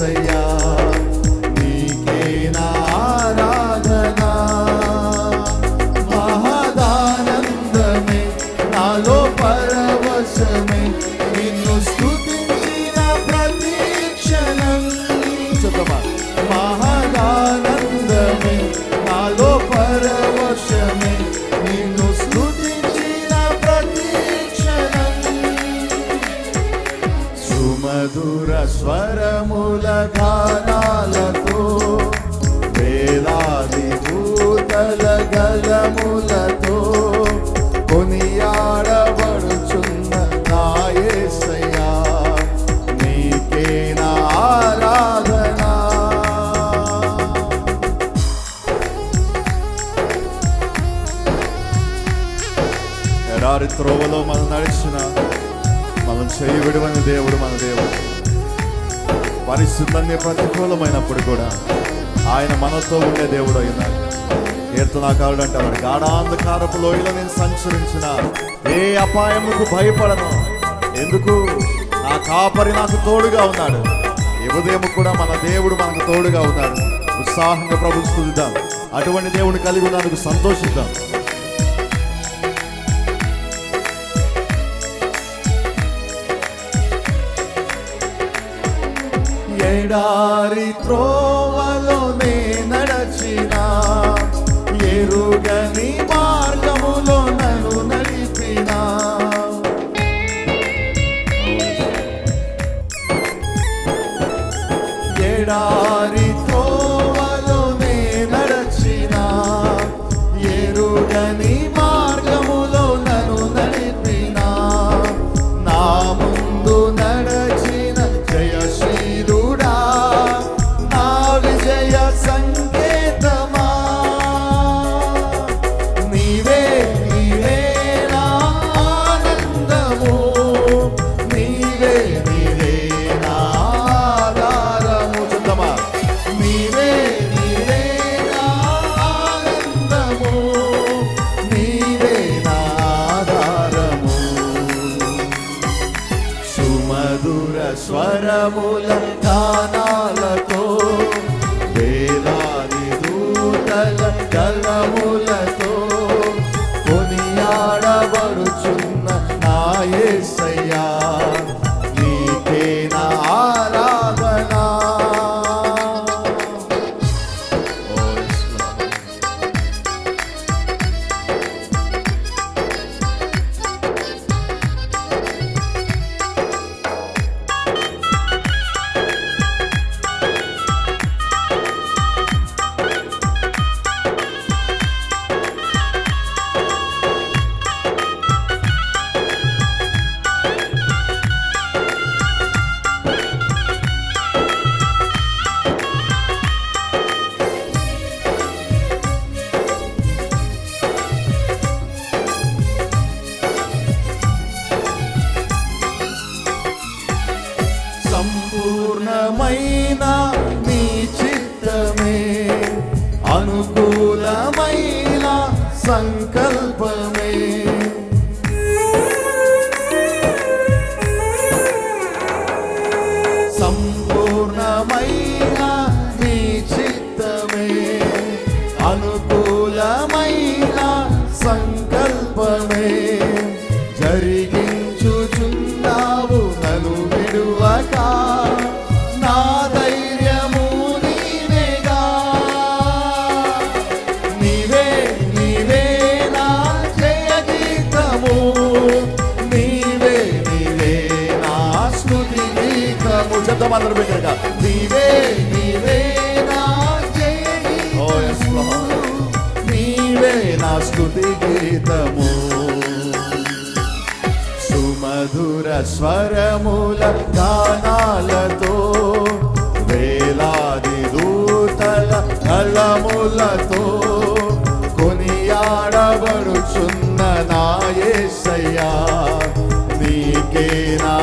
నాయసయ్యా మధుర స్వరముల గానాలతో వేలాది భూతల గలములతో కొనియాడబడుచున్న నాయసయ్యా నీకే నా ఆరాధనా? ఎడారి త్రోవలో మనం నడిచిన మనం చేయి విడవని దేవుడు మన దేవుడు. పరిస్థితులన్నీ ప్రతికూలమైనప్పుడు కూడా ఆయన మనతో ఉండే దేవుడు అయినాడు కీర్తనాకారుడు అంటాడు గాఢాంధకారపు లోయలో నేను సంచరించిన ఏ అపాయముకు భయపడను. ఎందుకు? నా కాపరి నాకు తోడుగా ఉన్నాడు. ఈ ఉదయం కూడా మన దేవుడు మనకు తోడుగా ఉన్నాడు. ఉత్సాహంగా ప్రభుత్వం అటువంటి దేవుని కలిగి ఉన్నందుకు సంతోషిద్దాం. ఎడారి త్రోవలోనే నడచిన ఎరుగని మార్గములో నన్ను నడిపిన. ఎడారి స్వరముల చెప్తాం అందరూ బిడ్డగా నీవే నీవే నా జయ. గీతము నీవే నా స్తుతి గీతము. సుమ సుమధుర స్వరముల గానాలతో వేలాది దూతల కళములతో కొనియాడబడుచున్న నా యేసయ్యా నీకే నా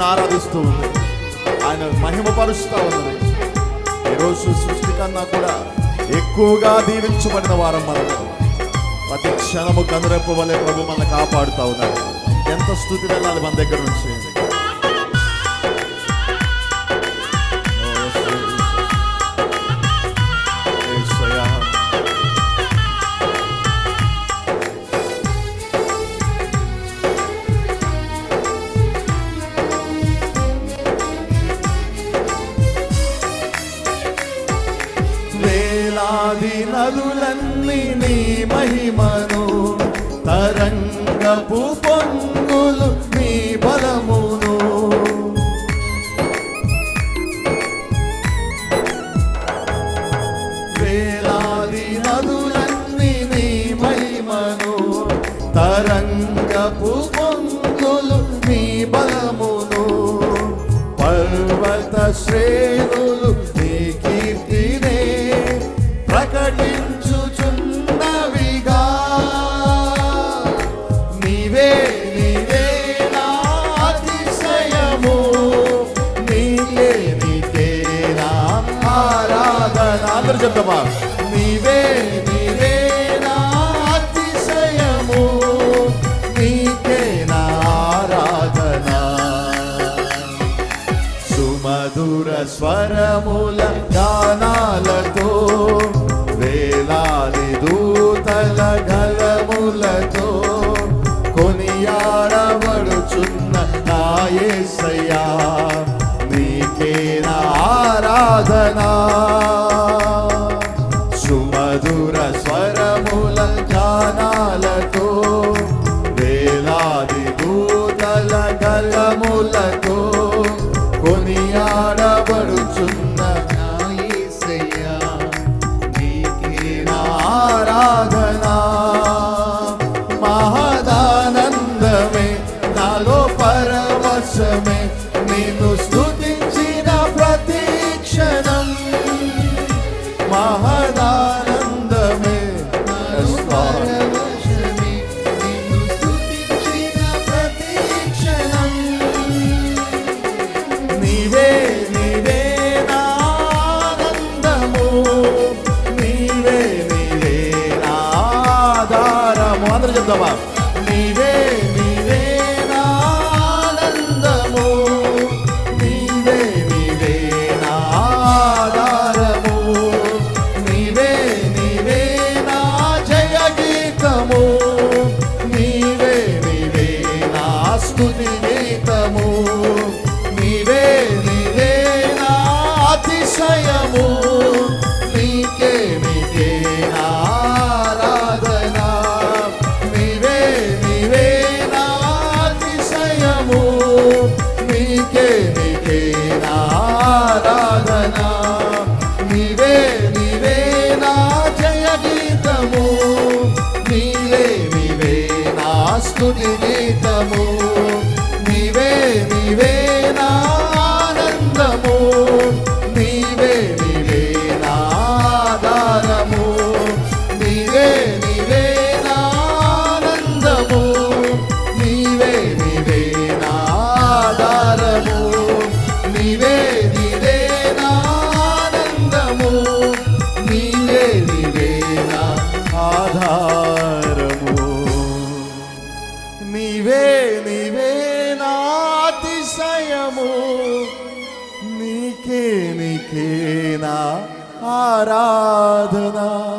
దేవుని ఆరాధిస్తూ ఉంది. ఆయన మహిమపరుస్తూ ఉన్నది. ఈరోజు సృష్టి కన్నా కూడా ఎక్కువగా దీవించబడిన వారం మనము ప్రతి క్షణము కనురెప్పు ప్రభు మన కాపాడుతూ ఉన్నారు. ఎంత స్థుతి వెళ్ళాలి మన దగ్గర నుంచి. వేలాది నదులన్నీ నీ మహిమను తరంగపు పొంగులు నీ బలమును. వేలాది నదులన్నీ నీ మహిమను తరంగపు పొంగులు నీ బలమును. పర్వత శ్రేణులు అందరూ నీవే నీవే నా అతిశయము. నీకే నా ఆరాధన. సుమధుర స్వరముల గానాలతో వేలాది దూర నీకే నీకే నా ఆరాధన